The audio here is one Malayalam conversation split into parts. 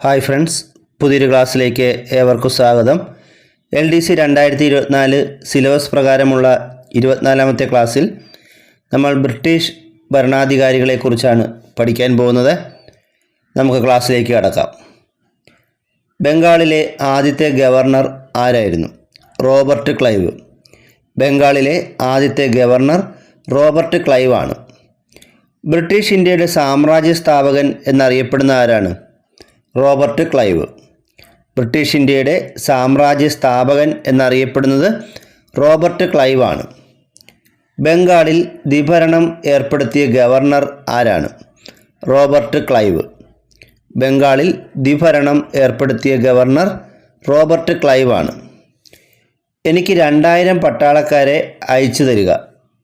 ഹായ് ഫ്രണ്ട്സ് പുതിയൊരു ക്ലാസ്സിലേക്ക് ഏവർക്കും സ്വാഗതം. എൽ ഡി സി രണ്ടായിരത്തി ഇരുപത്തിനാല് സിലബസ് പ്രകാരമുള്ള ഇരുപത്തിനാലാമത്തെ ക്ലാസ്സിൽ നമ്മൾ ബ്രിട്ടീഷ് ഭരണാധികാരികളെക്കുറിച്ചാണ് പഠിക്കാൻ പോകുന്നത്. നമുക്ക് ക്ലാസ്സിലേക്ക് കടക്കാം. ബംഗാളിലെ ആദ്യത്തെ ഗവർണർ ആരായിരുന്നു? Robert Clive. ബംഗാളിലെ ആദ്യത്തെ ഗവർണർ റോബർട്ട് ക്ലൈവ് ആണ് ബ്രിട്ടീഷ് ഇന്ത്യയുടെ സാമ്രാജ്യ സ്ഥാപകൻ എന്നറിയപ്പെടുന്ന ആരാണ്? Robert Clive. ബ്രിട്ടീഷ് ഇന്ത്യയുടെ സാമ്രാജ്യ സ്ഥാപകൻ എന്നറിയപ്പെടുന്നത് റോബർട്ട് ക്ലൈവ് ആണ്. ബംഗാളിൽ ദ്വിഭരണം ഏർപ്പെടുത്തിയ ഗവർണർ ആരാണ്? Robert Clive. ബംഗാളിൽ ദ്വിഭരണം ഏർപ്പെടുത്തിയ ഗവർണർ റോബർട്ട് ക്ലൈവ് ആണ്. എനിക്ക് രണ്ടായിരം പട്ടാളക്കാരെ അയച്ചു തരിക.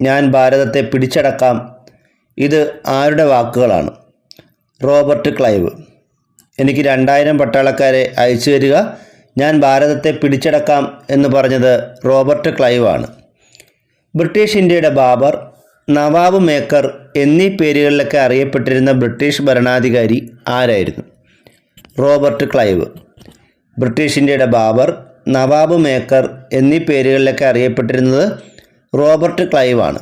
ഞാൻ ഭാരതത്തെ പിടിച്ചടക്കാം. ഇത് ആരുടെ വാക്കുകളാണ്? Robert Clive. എനിക്ക് രണ്ടായിരം പട്ടാളക്കാരെ അയച്ചു തരിക. ഞാൻ ഭാരതത്തെ പിടിച്ചടക്കാം എന്ന് പറഞ്ഞത് റോബർട്ട് ക്ലൈവ് ആണ്. ബ്രിട്ടീഷ് ഇന്ത്യയുടെ ബാബർ നവാബ് മേക്കർ എന്നീ പേരുകളിലൊക്കെ അറിയപ്പെട്ടിരുന്ന ബ്രിട്ടീഷ് ഭരണാധികാരി ആരായിരുന്നു? Robert Clive. ബ്രിട്ടീഷ് ഇന്ത്യയുടെ ബാബർ നവാബ് മേക്കർ എന്നീ പേരുകളിലൊക്കെ അറിയപ്പെട്ടിരുന്നത് റോബർട്ട് ക്ലൈവ് ആണ്.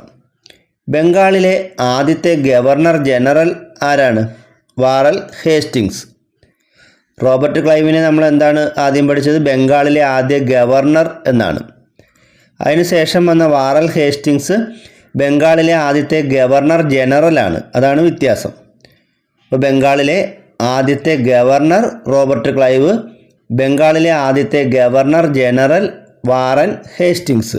ബംഗാളിലെ ആദ്യത്തെ ഗവർണർ ജനറൽ ആരാണ്? വാറൽ ഹേസ്റ്റിങ്സ് റോബർട്ട് ക്ലൈവിനെ നമ്മൾ എന്താണ് ആദ്യം പഠിച്ചത്? ബംഗാളിലെ ആദ്യ ഗവർണർ എന്നാണ്. അതിനുശേഷം വന്ന വാറൽ ഹേസ്റ്റിങ്സ് ബംഗാളിലെ ആദ്യത്തെ ഗവർണർ ജനറലാണ് അതാണ് വ്യത്യാസം. അപ്പോൾ ബംഗാളിലെ ആദ്യത്തെ ഗവർണർ റോബർട്ട് ക്ലൈവ് ബംഗാളിലെ ആദ്യത്തെ ഗവർണർ ജനറൽ വാറൻ ഹേസ്റ്റിങ്സ്.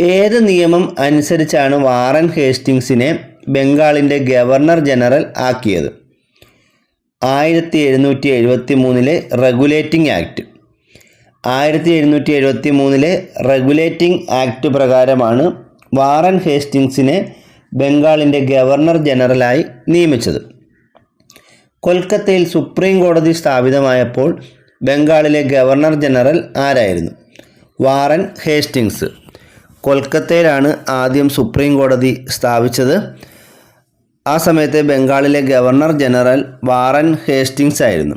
ഏത് നിയമം അനുസരിച്ചാണ് വാറൻ ഹേസ്റ്റിങ്സിനെ ബംഗാളിന്റെ ഗവർണർ ജനറൽ ആക്കിയത്? ആയിരത്തി എഴുന്നൂറ്റി എഴുപത്തി മൂന്നിലെ റെഗുലേറ്റിംഗ് ആക്ട്. ആയിരത്തി എഴുന്നൂറ്റി എഴുപത്തി മൂന്നിലെ റെഗുലേറ്റിംഗ് ആക്ട് പ്രകാരമാണ് വാറൻ ഹേസ്റ്റിങ്സിനെ ബംഗാളിന്റെ ഗവർണർ ജനറലായി നിയമിച്ചത്. കൊൽക്കത്തയിൽ സുപ്രീം കോടതി സ്ഥാപിതമായപ്പോൾ ബംഗാളിലെ ഗവർണർ ജനറൽ ആരായിരുന്നു? വാറൻ ഹേസ്റ്റിങ്സ് കൊൽക്കത്തയിലാണ് ആദ്യം സുപ്രീം കോടതി സ്ഥാപിച്ചത്. ആ സമയത്ത് ബംഗാളിലെ ഗവർണർ ജനറൽ വാറൻ ഹേസ്റ്റിങ്സ് ആയിരുന്നു.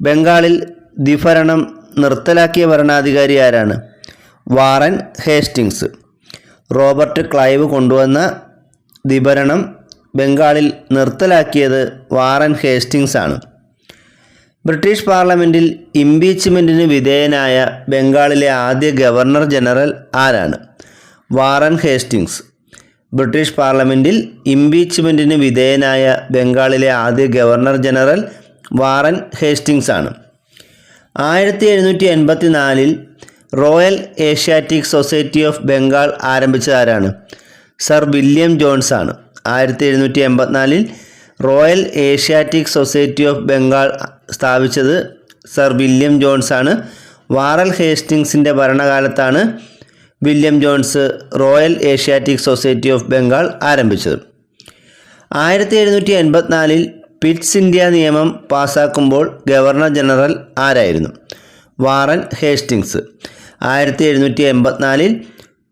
ബംഗാളിൽ ദ്വിഭരണം നിർത്തലാക്കിയ ഭരണാധികാരി ആരാണ്? വാറൻ ഹേസ്റ്റിങ്സ് റോബർട്ട് ക്ലൈവ് കൊണ്ടുവന്ന ദ്വിഭരണം ബംഗാളിൽ നിർത്തലാക്കിയത് വാറൻ ഹേസ്റ്റിങ്സ് ആണ്. ബ്രിട്ടീഷ് പാർലമെന്റിൽ ഇംപീച്ച്മെന്റിന് വിധേയനായ ബംഗാളിലെ ആദ്യ ഗവർണർ ജനറൽ ആരാണ്? വാറൻ ഹേസ്റ്റിങ്സ് ബ്രിട്ടീഷ് പാർലമെന്റിൽ ഇംപീച്ച്മെന്റിന് വിധേയനായ ബംഗാളിലെ ആദ്യ ഗവർണർ ജനറൽ വാറൻ ഹേസ്റ്റിങ്സ് ആണ്. ആയിരത്തി എഴുന്നൂറ്റി എൺപത്തി നാലിൽ Royal Asiatic Society of Bengal ആരംഭിച്ചതാരാണ്? Sir William Jones ആണ്. ആയിരത്തി എഴുന്നൂറ്റി എൺപത്തിനാലിൽ Royal Asiatic Society of Bengal സ്ഥാപിച്ചത് സർ വില്യം ജോൺസ് ആണ്. വാറൽ ഹേസ്റ്റിങ്സിന്റെ ഭരണകാലത്താണ് William Jones Royal Asiatic Society of Bengal ആരംഭിച്ചത്. ആയിരത്തി എഴുന്നൂറ്റി എൺപത്തിനാലിൽ പിറ്റ്സ് ഇന്ത്യ നിയമം പാസാക്കുമ്പോൾ ഗവർണർ ജനറൽ ആരായിരുന്നു? Warren Hastings. ആയിരത്തി എഴുന്നൂറ്റി എൺപത്തിനാലിൽ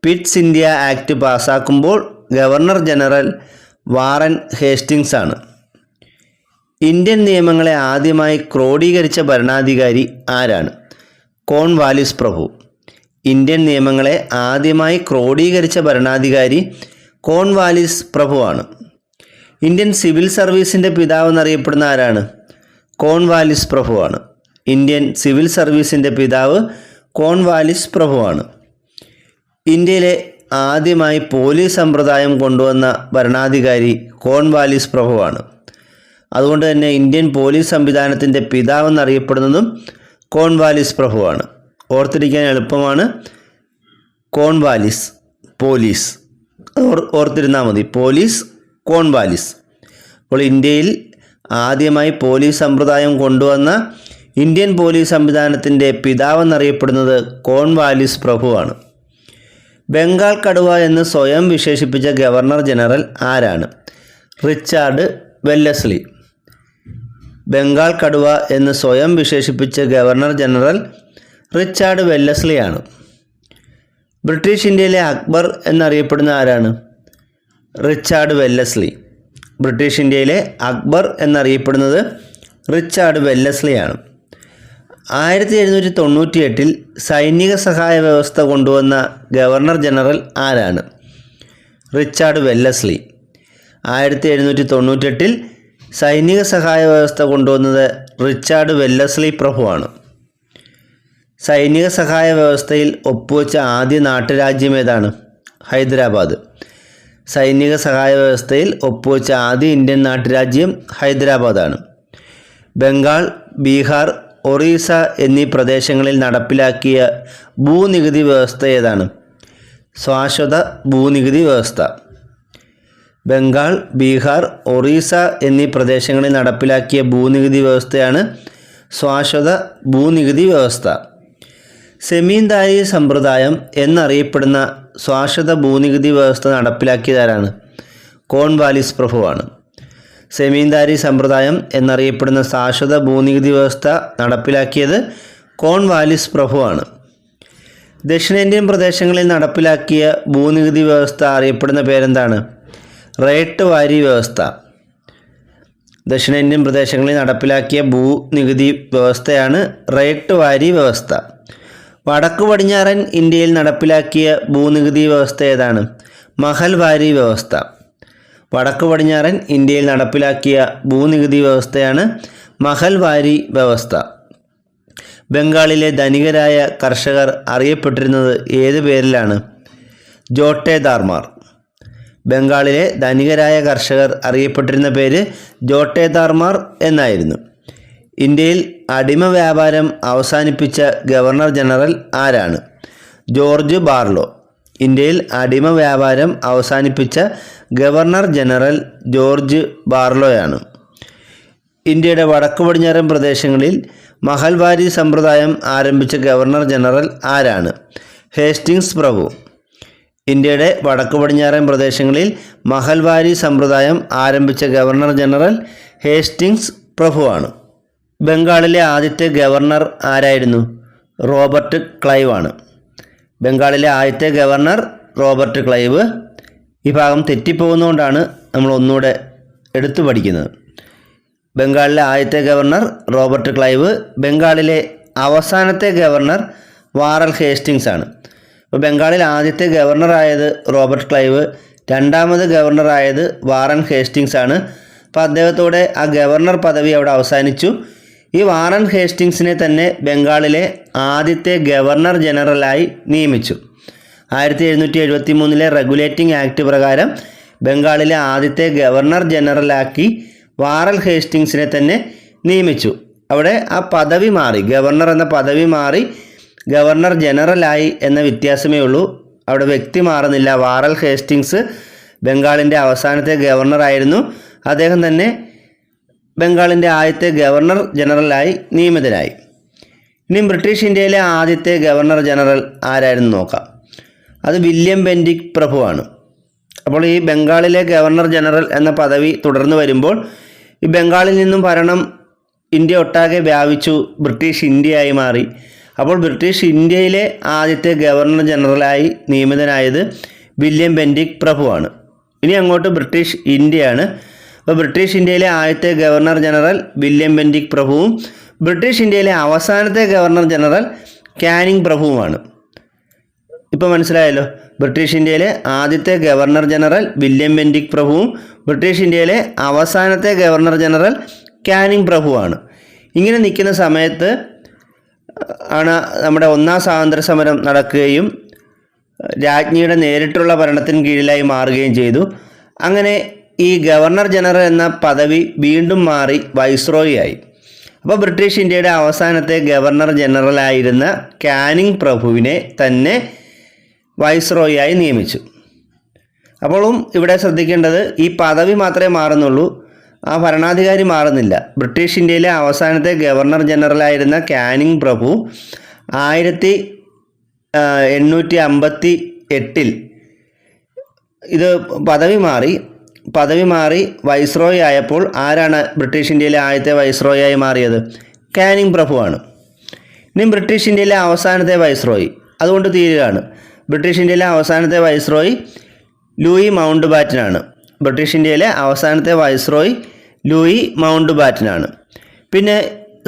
പിറ്റ്സ് ഇന്ത്യ ആക്ട് പാസാക്കുമ്പോൾ ഗവർണർ ജനറൽ വാറൻ ഹേസ്റ്റിങ്സ് ആണ്. ഇന്ത്യൻ നിയമങ്ങളെ ആദ്യമായി ക്രോഡീകരിച്ച ഭരണാധികാരി ആരാണ്? കോൺവാലിസ് പ്രഭു. ഇന്ത്യൻ നിയമങ്ങളെ ആദ്യമായി ക്രോഡീകരിച്ച ഭരണാധികാരി കോൺവാലിസ് പ്രഭുവാണ്. ഇന്ത്യൻ സിവിൽ സർവീസിന്റെ പിതാവ് എന്നറിയപ്പെടുന്ന ആരാണ്? കോൺവാലിസ് പ്രഭുവാണ്. ഇന്ത്യൻ സിവിൽ സർവീസിന്റെ പിതാവ് കോൺവാലിസ് പ്രഭുവാണ്. ഇന്ത്യയിലെ ആദ്യമായി പോലീസ് സമ്പ്രദായം കൊണ്ടുവന്ന ഭരണാധികാരി കോൺവാലിസ് പ്രഭുവാണ്. അതുകൊണ്ട് തന്നെ ഇന്ത്യൻ പോലീസ് സംവിധാനത്തിന്റെ പിതാവെന്നറിയപ്പെടുന്നതും കോൺവാലിസ് പ്രഭുവാണ്. ഓർത്തിരിക്കാൻ എളുപ്പമാണ്. Cornwallis police. ഓർ ഓർത്തിരുന്നാൽ മതി. Police Cornwallis. അപ്പോൾ ഇന്ത്യയിൽ ആദ്യമായി പോലീസ് സമ്പ്രദായം കൊണ്ടുവന്ന ഇന്ത്യൻ പോലീസ് സംവിധാനത്തിന്റെ പിതാവെന്നറിയപ്പെടുന്നത് കോൺവാലിസ് പ്രഭുവാണ്. ബംഗാൾ കടുവ എന്ന് സ്വയം വിശേഷിപ്പിച്ച ഗവർണർ ജനറൽ ആരാണ്? Richard Wellesley. ബംഗാൾ കടുവ എന്ന് സ്വയം വിശേഷിപ്പിച്ച ഗവർണർ ജനറൽ റിച്ചാർഡ് വെല്ലസ്ലിയാണ്. ബ്രിട്ടീഷ് ഇന്ത്യയിലെ അക്ബർ എന്നറിയപ്പെടുന്ന ആരാണ്? Richard Wellesley. ബ്രിട്ടീഷ് ഇന്ത്യയിലെ അക്ബർ എന്നറിയപ്പെടുന്നത് റിച്ചാർഡ് വെല്ലസ്ലിയാണ്. ആയിരത്തി എഴുന്നൂറ്റി തൊണ്ണൂറ്റി എട്ടിൽ സൈനിക സഹായ വ്യവസ്ഥ കൊണ്ടുവന്ന ഗവർണർ ജനറൽ ആരാണ്? Richard Wellesley. ആയിരത്തി എഴുന്നൂറ്റി തൊണ്ണൂറ്റെട്ടിൽ സൈനിക സഹായ വ്യവസ്ഥ കൊണ്ടുവന്നത് റിച്ചാർഡ് വെല്ലസ്ലി പ്രഭുവാണ്. സൈനിക സഹായ വ്യവസ്ഥയിൽ ഒപ്പുവെച്ച ആദ്യ നാട്ടുരാജ്യം ഏതാണ്? ഹൈദരാബാദ്. സൈനിക സഹായ വ്യവസ്ഥയിൽ ഒപ്പുവെച്ച ആദ്യ ഇന്ത്യൻ നാട്ടുരാജ്യം ഹൈദരാബാദാണ്. ബംഗാൾ ബീഹാർ ഒറീസ എന്നീ പ്രദേശങ്ങളിൽ നടപ്പിലാക്കിയ ഭൂനികുതി വ്യവസ്ഥ ഏതാണ്? ശാശ്വത ഭൂനികുതി വ്യവസ്ഥ. ബംഗാൾ ബീഹാർ ഒറീസ എന്നീ പ്രദേശങ്ങളിൽ നടപ്പിലാക്കിയ ഭൂനികുതി വ്യവസ്ഥയാണ് ശാശ്വത ഭൂനികുതി വ്യവസ്ഥ. സെമീന്ദാരി സമ്പ്രദായം എന്നറിയപ്പെടുന്ന ശാശ്വത ഭൂനികുതി വ്യവസ്ഥ നടപ്പിലാക്കിയതാരാണ്? കോൺവാലിസ് പ്രഭുവാണ്. സെമീന്ദാരി സമ്പ്രദായം എന്നറിയപ്പെടുന്ന ശാശ്വത ഭൂനികുതി വ്യവസ്ഥ നടപ്പിലാക്കിയത് കോൺവാലിസ് പ്രഭുവാണ്. ദക്ഷിണേന്ത്യൻ പ്രദേശങ്ങളിൽ നടപ്പിലാക്കിയ ഭൂനികുതി വ്യവസ്ഥ അറിയപ്പെടുന്ന പേരെന്താണ്? റേട്ട് വാരി വ്യവസ്ഥ. ദക്ഷിണേന്ത്യൻ പ്രദേശങ്ങളിൽ നടപ്പിലാക്കിയ ഭൂനികുതി വ്യവസ്ഥയാണ് റേട്ട് വാരി വ്യവസ്ഥ. വടക്കു പടിഞ്ഞാറൻ ഇന്ത്യയിൽ നടപ്പിലാക്കിയ ഭൂനികുതി വ്യവസ്ഥ ഏതാണ്? മഹൽവാരി വ്യവസ്ഥ. വടക്കു പടിഞ്ഞാറൻ ഇന്ത്യയിൽ നടപ്പിലാക്കിയ ഭൂനികുതി വ്യവസ്ഥയാണ് മഹൽവാരി വ്യവസ്ഥ. ബംഗാളിലെ ധനികരായ കർഷകർ അറിയപ്പെട്ടിരുന്നത് ഏത് പേരിലാണ്? ജോട്ടേദാർമാർ ബംഗാളിലെ ധനികരായ കർഷകർ അറിയപ്പെട്ടിരുന്ന പേര് ജോട്ടേദാർമാർ എന്നായിരുന്നു. ഇന്ത്യയിൽ അടിമ വ്യാപാരം അവസാനിപ്പിച്ച ഗവർണർ ജനറൽ ആരാണ്? George Barlow. ഇന്ത്യയിൽ അടിമ വ്യാപാരം അവസാനിപ്പിച്ച ഗവർണർ ജനറൽ ജോർജ് ബാർലോയാണ്. ഇന്ത്യയുടെ വടക്കു പടിഞ്ഞാറൻ പ്രദേശങ്ങളിൽ മഹൽവാരി സമ്പ്രദായം ആരംഭിച്ച ഗവർണർ ജനറൽ ആരാണ്? ഹേസ്റ്റിങ്സ് പ്രഭു. ഇന്ത്യയുടെ വടക്കു പടിഞ്ഞാറൻ പ്രദേശങ്ങളിൽ മഹൽവാരി സമ്പ്രദായം ആരംഭിച്ച ഗവർണർ ജനറൽ ഹേസ്റ്റിങ്സ് പ്രഭുവാണ്. ബംഗാളിലെ ആദ്യത്തെ ഗവർണർ ആരായിരുന്നു? റോബർട്ട് ക്ലൈവ് ആണ് ബംഗാളിലെ ആദ്യത്തെ ഗവർണർ റോബർട്ട് ക്ലൈവ്. ഈ ഭാഗം തെറ്റിപ്പോകുന്നതുകൊണ്ടാണ് നമ്മൾ ഒന്നുകൂടെ എടുത്തു പഠിക്കുന്നത്. ബംഗാളിലെ ആദ്യത്തെ ഗവർണർ റോബർട്ട് ക്ലൈവ് ബംഗാളിലെ അവസാനത്തെ ഗവർണർ വാറൽ ഹേസ്റ്റിങ്സ് ആണ്. അപ്പോൾ ബംഗാളിൽ ആദ്യത്തെ ഗവർണറായത് റോബർട്ട് ക്ലൈവ് രണ്ടാമത് ഗവർണറായത് വാറൻ ഹേസ്റ്റിങ്സ് ആണ്. അപ്പോൾ അദ്ദേഹത്തോടെ ആ ഗവർണർ പദവി അവിടെ അവസാനിച്ചു. ഈ വാറൻ ഹേസ്റ്റിങ്സിനെ തന്നെ ബംഗാളിലെ ആദ്യത്തെ ഗവർണർ ജനറലായി നിയമിച്ചു. ആയിരത്തി എഴുന്നൂറ്റി എഴുപത്തി മൂന്നിലെ റെഗുലേറ്റിംഗ് ആക്ട് പ്രകാരം ബംഗാളിലെ ആദ്യത്തെ ഗവർണർ ജനറലാക്കി വാറൽ ഹേസ്റ്റിങ്സിനെ തന്നെ നിയമിച്ചു. അവിടെ ആ പദവി മാറി ഗവർണർ എന്ന പദവി മാറി ഗവർണർ ജനറലായി എന്ന വ്യത്യാസമേ ഉള്ളൂ. അവിടെ വ്യക്തി മാറുന്നില്ല. വാറൽ ഹേസ്റ്റിങ്സ് ബംഗാളിന്റെ അവസാനത്തെ ഗവർണറായിരുന്നു. അദ്ദേഹം തന്നെ ബംഗാളിന്റെ ആദ്യത്തെ ഗവർണർ ജനറലായി നിയമിതനായി ഇനി ബ്രിട്ടീഷ് ഇന്ത്യയിലെ ആദ്യത്തെ ഗവർണർ ജനറൽ ആരായിരുന്നു നോക്കാം. അത് വില്യം ബെൻഡിക് പ്രഭുവാണ്. അപ്പോൾ ഈ ബംഗാളിലെ ഗവർണർ ജനറൽ എന്ന പദവി തുടർന്ന് വരുമ്പോൾ ഈ ബംഗാളിൽ നിന്നും ഭരണം ഇന്ത്യ ഒട്ടാകെ വ്യാപിച്ചു ബ്രിട്ടീഷ് ഇന്ത്യയായി മാറി. അപ്പോൾ ബ്രിട്ടീഷ് ഇന്ത്യയിലെ ആദ്യത്തെ ഗവർണർ ജനറലായി നിയമിതനായത് വില്യം ബെൻഡിക് പ്രഭുവാണ്. ഇനി അങ്ങോട്ട് ബ്രിട്ടീഷ് ഇന്ത്യയാണ്. അപ്പോൾ ബ്രിട്ടീഷ് ഇന്ത്യയിലെ ആദ്യത്തെ ഗവർണർ ജനറൽ വില്യം ബെൻഡിക് പ്രഭുവും ബ്രിട്ടീഷ് ഇന്ത്യയിലെ അവസാനത്തെ ഗവർണർ ജനറൽ കാനിങ് പ്രഭുവുമാണ്. ഇപ്പോൾ മനസ്സിലായല്ലോ ബ്രിട്ടീഷ് ഇന്ത്യയിലെ ആദ്യത്തെ ഗവർണർ ജനറൽ വില്യം ബെൻഡിക് പ്രഭുവും ബ്രിട്ടീഷ് ഇന്ത്യയിലെ അവസാനത്തെ ഗവർണർ ജനറൽ കാനിങ് പ്രഭുവാണ്. ഇങ്ങനെ നിൽക്കുന്ന സമയത്ത് ആണ് നമ്മുടെ ഒന്നാം സ്വാതന്ത്ര്യ സമരം നടക്കുകയും രാജ്ഞിയുടെ നേരിട്ടുള്ള ഭരണത്തിന് കീഴിലായി മാറുകയും ചെയ്തു. അങ്ങനെ ഈ ഗവർണർ ജനറൽ എന്ന പദവി വീണ്ടും മാറി വൈസ്രോയി ആയി അപ്പോൾ ബ്രിട്ടീഷ് ഇന്ത്യയുടെ അവസാനത്തെ ഗവർണർ ജനറലായിരുന്ന കാനിങ് പ്രഭുവിനെ തന്നെ വൈസ്രോയിയായി നിയമിച്ചു. അപ്പോഴും ഇവിടെ ശ്രദ്ധിക്കേണ്ടത് ഈ പദവി മാത്രമേ മാറുന്നുള്ളൂ. ആ ഭരണാധികാരി മാറുന്നില്ല. ബ്രിട്ടീഷ് ഇന്ത്യയിലെ അവസാനത്തെ ഗവർണർ ജനറലായിരുന്ന കാനിങ് പ്രഭു ആയിരത്തി എണ്ണൂറ്റി അമ്പത്തി എട്ടിൽ ഇത് പദവി മാറി. പദവി മാറി വൈസ്രോയി ആയപ്പോൾ ആരാണ് ബ്രിട്ടീഷ് ഇന്ത്യയിലെ ആദ്യത്തെ വൈസ്രോയായി മാറിയത്? കാനിങ് പ്രഭുവാണ്. ഇനി ബ്രിട്ടീഷ് ഇന്ത്യയിലെ അവസാനത്തെ വൈസ്രോയി അതുകൊണ്ട് തീരുകയാണ്. ബ്രിട്ടീഷ് ഇന്ത്യയിലെ അവസാനത്തെ വൈസ്രോയി ലൂയി മൗണ്ട് ബാറ്റനാണ് ബ്രിട്ടീഷ് ഇന്ത്യയിലെ അവസാനത്തെ വൈസ്രോയി ലൂയി മൗണ്ട് ബാറ്റനാണ് പിന്നെ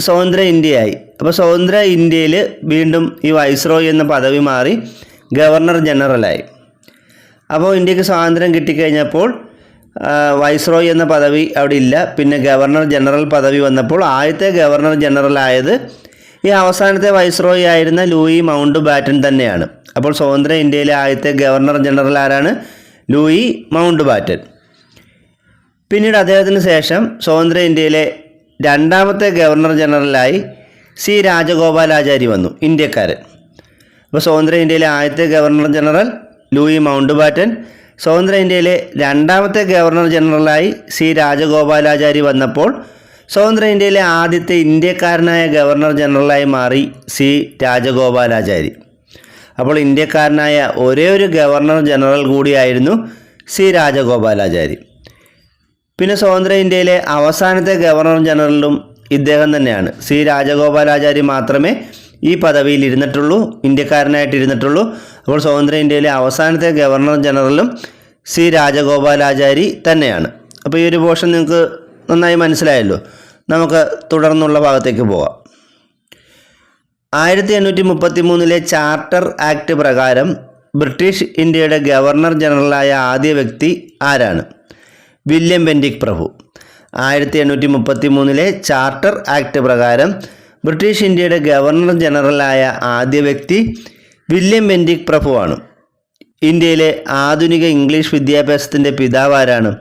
സ്വതന്ത്ര ഇന്ത്യയായി. അപ്പോൾ സ്വതന്ത്ര ഇന്ത്യയിൽ വീണ്ടും ഈ വൈസ്രോയി എന്ന പദവി മാറി ഗവർണർ ജനറലായി. അപ്പോൾ ഇന്ത്യയ്ക്ക് സ്വാതന്ത്ര്യം കിട്ടിക്കഴിഞ്ഞപ്പോൾ വൈസ്രോയി എന്ന പദവി അവിടെ ഇല്ല. പിന്നെ ഗവർണർ ജനറൽ പദവി വന്നപ്പോൾ ആദ്യത്തെ ഗവർണർ ജനറൽ ആയത് ഈ അവസാനത്തെ വൈസ്രോയി ആയിരുന്ന ലൂയി മൗണ്ട് ബാറ്റൻ തന്നെയാണ്. അപ്പോൾ സ്വതന്ത്ര ഇന്ത്യയിലെ ആദ്യത്തെ ഗവർണർ ജനറൽ ആരാണ്? ലൂയി മൗണ്ട് ബാറ്റൻ പിന്നീട് അദ്ദേഹത്തിന് ശേഷം സ്വതന്ത്ര ഇന്ത്യയിലെ രണ്ടാമത്തെ ഗവർണർ ജനറലായി സി രാജഗോപാലാചാരി വന്നു ഇന്ത്യക്കാരൻ. അപ്പോൾ സ്വതന്ത്ര ഇന്ത്യയിലെ ആദ്യത്തെ governor general Louis Mountbatten സ്വതന്ത്ര ഇന്ത്യയിലെ രണ്ടാമത്തെ ഗവർണർ ജനറലായി സി രാജഗോപാലാചാരി വന്നപ്പോൾ സ്വതന്ത്ര ഇന്ത്യയിലെ ആദ്യത്തെ ഇന്ത്യക്കാരനായ ഗവർണർ ജനറലായി മാറി സി രാജഗോപാലാചാരി. അപ്പോൾ ഇന്ത്യക്കാരനായ ഒരേ ഒരു ഗവർണർ ജനറൽ കൂടിയായിരുന്നു സി രാജഗോപാലാചാരി. പിന്നെ സ്വതന്ത്ര ഇന്ത്യയിലെ അവസാനത്തെ ഗവർണർ ജനറലും ഇദ്ദേഹം തന്നെയാണ്. സി രാജഗോപാലാചാരി മാത്രമേ ഈ പദവിയിൽ ഇരുന്നിട്ടുള്ളൂ ഇന്ത്യക്കാരനായിട്ട് ഇരുന്നിട്ടുള്ളൂ. അപ്പോൾ സ്വതന്ത്ര ഇന്ത്യയിലെ അവസാനത്തെ ഗവർണർ ജനറലും സി രാജഗോപാലാചാരി തന്നെയാണ്. അപ്പോൾ ഈ ഒരു പോർഷൻ നിങ്ങൾക്ക് നന്നായി മനസ്സിലായല്ലോ. നമുക്ക് തുടർന്നുള്ള ഭാഗത്തേക്ക് പോകാം. ആയിരത്തി എണ്ണൂറ്റി മുപ്പത്തി മൂന്നിലെ ചാർട്ടർ ആക്ട് പ്രകാരം ബ്രിട്ടീഷ് ഇന്ത്യയുടെ ഗവർണർ ജനറലായ ആദ്യ വ്യക്തി ആരാണ്? വില്യം ബെൻഡിക് പ്രഭു. ആയിരത്തി എണ്ണൂറ്റി മുപ്പത്തി മൂന്നിലെ ചാർട്ടർ ആക്ട് പ്രകാരം ബ്രിട്ടീഷ് ഇന്ത്യയുടെ ഗവർണർ ജനറലായ ആദ്യ വ്യക്തി വില്യം ബെൻഡിക് പ്രഭുവാണ്. ഇന്ത്യയിലെ ആധുനിക ഇംഗ്ലീഷ് വിദ്യാഭ്യാസത്തിന്റെ പിതാവാരാണ്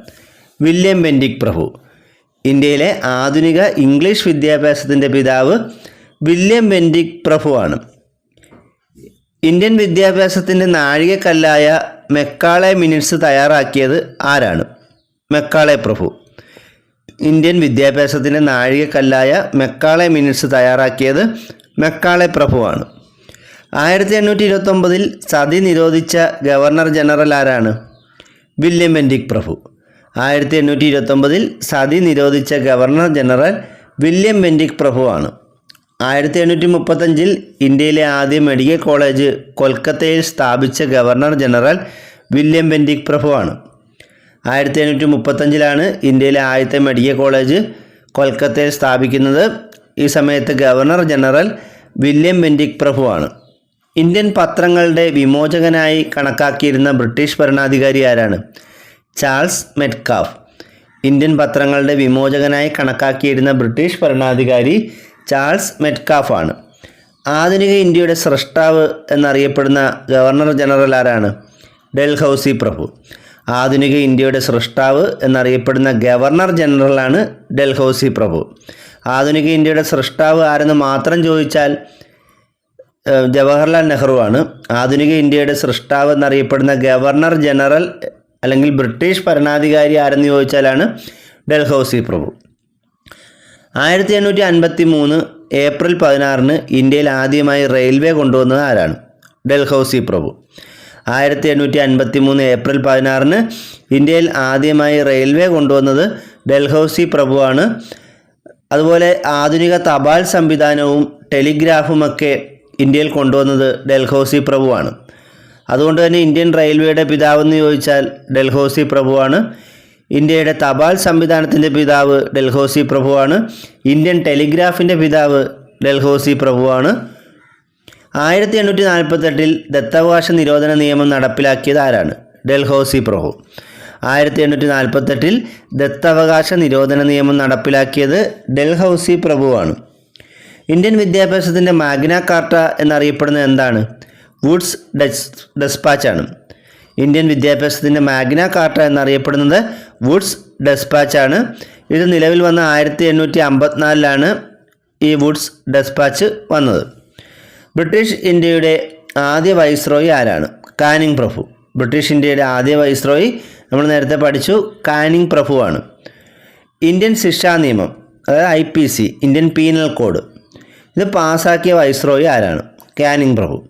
വില്യം ബെൻഡിക് പ്രഭു. ഇന്ത്യയിലെ ആധുനിക ഇംഗ്ലീഷ് വിദ്യാഭ്യാസത്തിന്റെ പിതാവ് വില്യം ബെൻഡിക് പ്രഭുവാണ്. ഇന്ത്യൻ വിദ്യാഭ്യാസത്തിന്റെ നാഴികക്കല്ലായ മെക്കാളെ മിനിറ്റ്സ് തയ്യാറാക്കിയത് ആരാണ്? മെക്കാളെ പ്രഭു. ഇന്ത്യൻ വിദ്യാഭ്യാസത്തിന്റെ നാഴികക്കല്ലായ മെക്കാളെ മിനിറ്റ്സ് തയ്യാറാക്കിയത് മെക്കാളെ പ്രഭുവാണ്. ആയിരത്തി എണ്ണൂറ്റി ഇരുപത്തൊമ്പതിൽ സതി നിരോധിച്ച ഗവർണർ ജനറൽ ആരാണ്? വില്യം ബെൻഡിക് പ്രഭു. ആയിരത്തി എണ്ണൂറ്റി ഇരുപത്തൊമ്പതിൽ സതി നിരോധിച്ച ഗവർണർ ജനറൽ വില്യം ബെൻഡിക് പ്രഭുവാണ്. ആയിരത്തി എണ്ണൂറ്റി മുപ്പത്തഞ്ചിൽ ഇന്ത്യയിലെ ആദ്യ മെഡിക്കൽ കോളേജ് കൊൽക്കത്തയിൽ സ്ഥാപിച്ച ഗവർണർ ജനറൽ വില്യം ബെൻഡിക് പ്രഭുവാണ്. ആയിരത്തി എണ്ണൂറ്റി മുപ്പത്തഞ്ചിലാണ് ഇന്ത്യയിലെ ആദ്യത്തെ മെഡിക്കൽ കോളേജ് കൊൽക്കത്തയിൽ സ്ഥാപിക്കുന്നത്. ഈ സമയത്ത് ഗവർണർ ജനറൽ വില്യം ബെൻഡിക് പ്രഭുവാണ്. ഇന്ത്യൻ പത്രങ്ങളുടെ വിമോചകനായി കണക്കാക്കിയിരുന്ന ബ്രിട്ടീഷ് ഭരണാധികാരി ആരാണ്? Charles Metcalfe. ഇന്ത്യൻ പത്രങ്ങളുടെ വിമോചകനായി കണക്കാക്കിയിരുന്ന ബ്രിട്ടീഷ് ഭരണാധികാരി ചാൾസ് മെറ്റ്കാഫ് ആണ് ആധുനിക ഇന്ത്യയുടെ സ്രഷ്ടാവ് എന്നറിയപ്പെടുന്ന ഗവർണർ ജനറൽ ആരാണ്? ഡൽഹൌസി പ്രഭു. ആധുനിക ഇന്ത്യയുടെ സൃഷ്ടാവ് എന്നറിയപ്പെടുന്ന ഗവർണർ ജനറലാണ് ഡൽഹൌസി പ്രഭു. ആധുനിക ഇന്ത്യയുടെ സൃഷ്ടാവ് ആരെന്ന് മാത്രം ചോദിച്ചാൽ ജവഹർലാൽ നെഹ്റു ആണ്. ആധുനിക ഇന്ത്യയുടെ സൃഷ്ടാവ് എന്നറിയപ്പെടുന്ന ഗവർണർ ജനറൽ അല്ലെങ്കിൽ ബ്രിട്ടീഷ് ഭരണാധികാരി ആരെന്ന് ചോദിച്ചാലാണ് ഡൽഹൌസി പ്രഭു. ആയിരത്തി എണ്ണൂറ്റി അൻപത്തി മൂന്ന് ഏപ്രിൽ പതിനാറിന് ഇന്ത്യയിൽ ആദ്യമായി റെയിൽവേ കൊണ്ടുവന്നത് ആരാണ്? ഡൽഹൌസി പ്രഭു. ആയിരത്തി എണ്ണൂറ്റി അൻപത്തി മൂന്ന് ഏപ്രിൽ പതിനാറിന് ഇന്ത്യയിൽ ആദ്യമായി റെയിൽവേ കൊണ്ടുവന്നത് ഡൽഹൌസി പ്രഭുവാണ്. അതുപോലെ ആധുനിക തപാൽ സംവിധാനവും ടെലിഗ്രാഫുമൊക്കെ ഇന്ത്യയിൽ കൊണ്ടുവന്നത് ഡൽഹൌസി പ്രഭുവാണ്. അതുകൊണ്ട് തന്നെ ഇന്ത്യൻ റെയിൽവേയുടെ പിതാവെന്ന് ചോദിച്ചാൽ ഡൽഹൌസി പ്രഭുവാണ്. ഇന്ത്യയുടെ തപാൽ സംവിധാനത്തിന്റെ പിതാവ് ഡൽഹൌസി പ്രഭുവാണ്. ഇന്ത്യൻ ടെലിഗ്രാഫിന്റെ പിതാവ് ഡൽഹൌസി പ്രഭുവാണ്. ആയിരത്തി എണ്ണൂറ്റി നാൽപ്പത്തെട്ടിൽ ദത്തവകാശ നിരോധന നിയമം നടപ്പിലാക്കിയത് ആരാണ്? ഡൽഹൌസി പ്രഭു. ആയിരത്തി എണ്ണൂറ്റി നാൽപ്പത്തെട്ടിൽ ദത്തവകാശ നിരോധന നിയമം നടപ്പിലാക്കിയത് ഡൽഹൌസി പ്രഭുവാണ്. ഇന്ത്യൻ വിദ്യാഭ്യാസത്തിന്റെ മാഗ്ന കാർട്ട എന്നറിയപ്പെടുന്നത് എന്താണ്? വുഡ്സ് ഡെസ് ഡെസ്പാച്ചാണ്. ഇന്ത്യൻ വിദ്യാഭ്യാസത്തിന്റെ മാഗ്ന കാർട്ട എന്നറിയപ്പെടുന്നത് വുഡ്സ് ഡെസ്പാച്ചാണ്. ഇത് നിലവിൽ വന്ന ആയിരത്തി എണ്ണൂറ്റി അമ്പത്തിനാലിലാണ് ഈ വുഡ്സ് ഡെസ്പാച്ച് വന്നത്. ബ്രിട്ടീഷ് ഇന്ത്യയുടെ ആദ്യ വൈസ്രോയി ആരാണ്? കാനിങ് പ്രഭു. ബ്രിട്ടീഷ് ഇന്ത്യയുടെ ആദ്യ വൈസ്രോയി നമ്മൾ നേരത്തെ പഠിച്ചു കാനിങ് പ്രഭുവാണ്. ഇന്ത്യൻ ശിക്ഷാ നിയമം അതായത് I P C Indian penal code ഇത് പാസ്സാക്കിയ വൈസ്രോയി ആരാണ്? കാനിങ് പ്രഭു.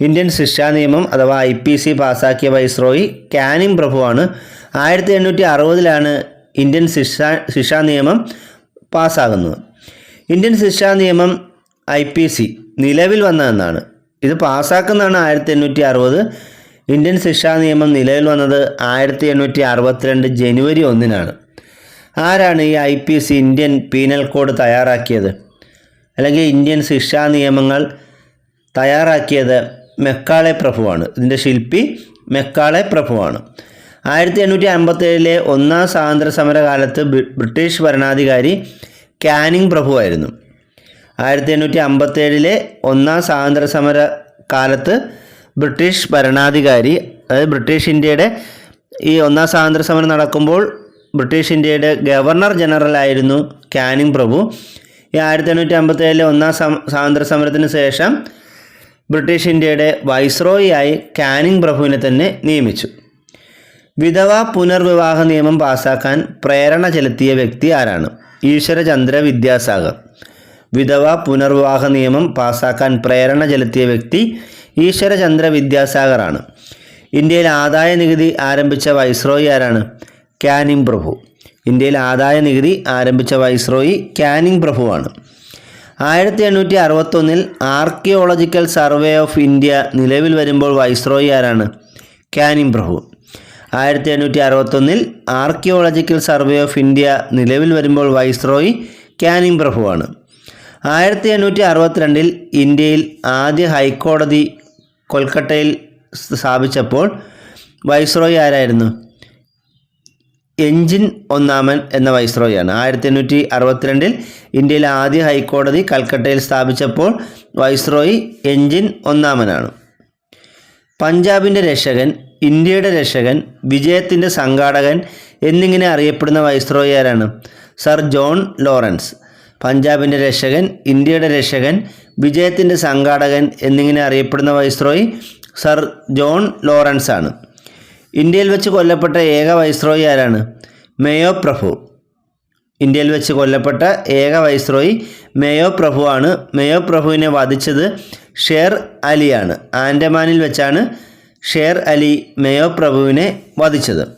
ഇന്ത്യൻ ശിക്ഷാ നിയമം അഥവാ ഐ പി സി പാസ്സാക്കിയ വൈസ്രോയി കാനിങ് പ്രഭുവാണ്. ആയിരത്തി എണ്ണൂറ്റി അറുപതിലാണ് ഇന്ത്യൻ ശിക്ഷാ ശിക്ഷാ നിയമം പാസ്സാകുന്നത് ഇന്ത്യൻ ശിക്ഷാ നിയമം ഐ പി സി നിലവിൽ വന്നതെന്നാണ്. ഇത് പാസ്സാക്കുന്നതാണ് ആയിരത്തി എണ്ണൂറ്റി അറുപത് ഇന്ത്യൻ ശിക്ഷാ നിയമം നിലവിൽ വന്നത് ആയിരത്തി എണ്ണൂറ്റി അറുപത്തിരണ്ട് ജനുവരി ഒന്നിനാണ്. ആരാണ് ഈ I P C Indian penal code തയ്യാറാക്കിയത്? അല്ലെങ്കിൽ ഇന്ത്യൻ ശിക്ഷാ നിയമങ്ങൾ തയ്യാറാക്കിയത് മെക്കാളെ പ്രഭുവാണ്. ഇതിന്റെ ശില്പി മെക്കാളെ പ്രഭുവാണ്. ആയിരത്തി എണ്ണൂറ്റി അമ്പത്തേഴിലെ ഒന്നാം സ്വാതന്ത്ര്യ സമര കാലത്ത് ബ്രിട്ടീഷ് ഭരണാധികാരി കാനിങ് പ്രഭുവായിരുന്നു. ആയിരത്തി എണ്ണൂറ്റി അമ്പത്തേഴിലെ ഒന്നാം സ്വാതന്ത്ര്യ സമര കാലത്ത് ബ്രിട്ടീഷ് ഭരണാധികാരി അതായത് ബ്രിട്ടീഷ് ഇന്ത്യയുടെ ഈ ഒന്നാം സ്വാതന്ത്ര്യ സമരം നടക്കുമ്പോൾ ബ്രിട്ടീഷ് ഇന്ത്യയുടെ ഗവർണർ ജനറൽ ആയിരുന്നു കാനിങ് പ്രഭു. ഈ ആയിരത്തി എണ്ണൂറ്റി അമ്പത്തേഴിലെ ഒന്നാം സ്വാതന്ത്ര്യ സമരത്തിന് ശേഷം ബ്രിട്ടീഷ് ഇന്ത്യയുടെ വൈസ്രോയി ആയി കാനിങ് പ്രഭുവിനെ തന്നെ നിയമിച്ചു. വിധവ പുനർവിവാഹ നിയമം പാസാക്കാൻ പ്രേരണ ചെലുത്തിയ വ്യക്തി ആരാണ്? ഈശ്വരചന്ദ്ര വിദ്യാസാഗർ. വിധവ പുനർവിവാഹ നിയമം പാസാക്കാൻ പ്രേരണ ചെലുത്തിയ വ്യക്തി ഈശ്വരചന്ദ്ര വിദ്യാസാഗറാണ്. ഇന്ത്യയിൽ ആദായ നികുതി ആരംഭിച്ച വൈസ്രോയി ആരാണ്? കാനിംഗ് പ്രഭു. ഇന്ത്യയിൽ ആദായ നികുതി ആരംഭിച്ച വൈസ്രോയി കാനിംഗ് പ്രഭുവാണ്. ആയിരത്തി എണ്ണൂറ്റി അറുപത്തൊന്നിൽ ആർക്കിയോളജിക്കൽ സർവേ ഓഫ് ഇന്ത്യ നിലവിൽ വരുമ്പോൾ വൈസ്രോയി ആരാണ്? കാനിംഗ് പ്രഭു. ആയിരത്തി എണ്ണൂറ്റി അറുപത്തൊന്നിൽ ആർക്കിയോളജിക്കൽ സർവേ ഓഫ് ഇന്ത്യ നിലവിൽ വരുമ്പോൾ വൈസ്രോയി കാനിങ് പ്രഭുവാണ്. ആയിരത്തി എണ്ണൂറ്റി അറുപത്തിരണ്ടിൽ ഇന്ത്യയിൽ ആദ്യ ഹൈക്കോടതി കൊൽക്കട്ടയിൽ സ്ഥാപിച്ചപ്പോൾ വൈസ്രോയി ആരായിരുന്നു? എഞ്ചിൻ ഒന്നാമൻ എന്ന വൈസ്രോയാണ് ആയിരത്തി എണ്ണൂറ്റി അറുപത്തിരണ്ടിൽ ഇന്ത്യയിൽ ആദ്യ ഹൈക്കോടതി കൽക്കട്ടയിൽ സ്ഥാപിച്ചപ്പോൾ വൈസ്രോയി എഞ്ചിൻ ഒന്നാമനാണ്. പഞ്ചാബിന്റെ രക്ഷകൻ ഇന്ത്യയുടെ രക്ഷകൻ വിജയത്തിന്റെ സംഘാടകൻ എന്നിങ്ങനെ അറിയപ്പെടുന്ന വൈസ്രോയി ആരാണ്? Sir John Lawrence. പഞ്ചാബിന്റെ രക്ഷകൻ ഇന്ത്യയുടെ രക്ഷകൻ വിജയത്തിന്റെ സംഘാടകൻ എന്നിങ്ങനെ അറിയപ്പെടുന്ന വൈസ്രോയി സർ ജോൺ ലോറൻസ് ആണ്. ഇന്ത്യയിൽ വെച്ച് കൊല്ലപ്പെട്ട ഏക വൈസ്രോയി ആരാണ്? മേയോ പ്രഭു. ഇന്ത്യയിൽ വെച്ച് കൊല്ലപ്പെട്ട ഏക വൈസ്രോയി മേയോ പ്രഭുവാണ് മേയോ പ്രഭുവിനെ വധിച്ചത് ഷേർ അലിയാണ്. ആൻഡമാനിൽ വെച്ചാണ് ഷേർ അലി മേയോ പ്രഭുവിനെ വധിച്ചത്.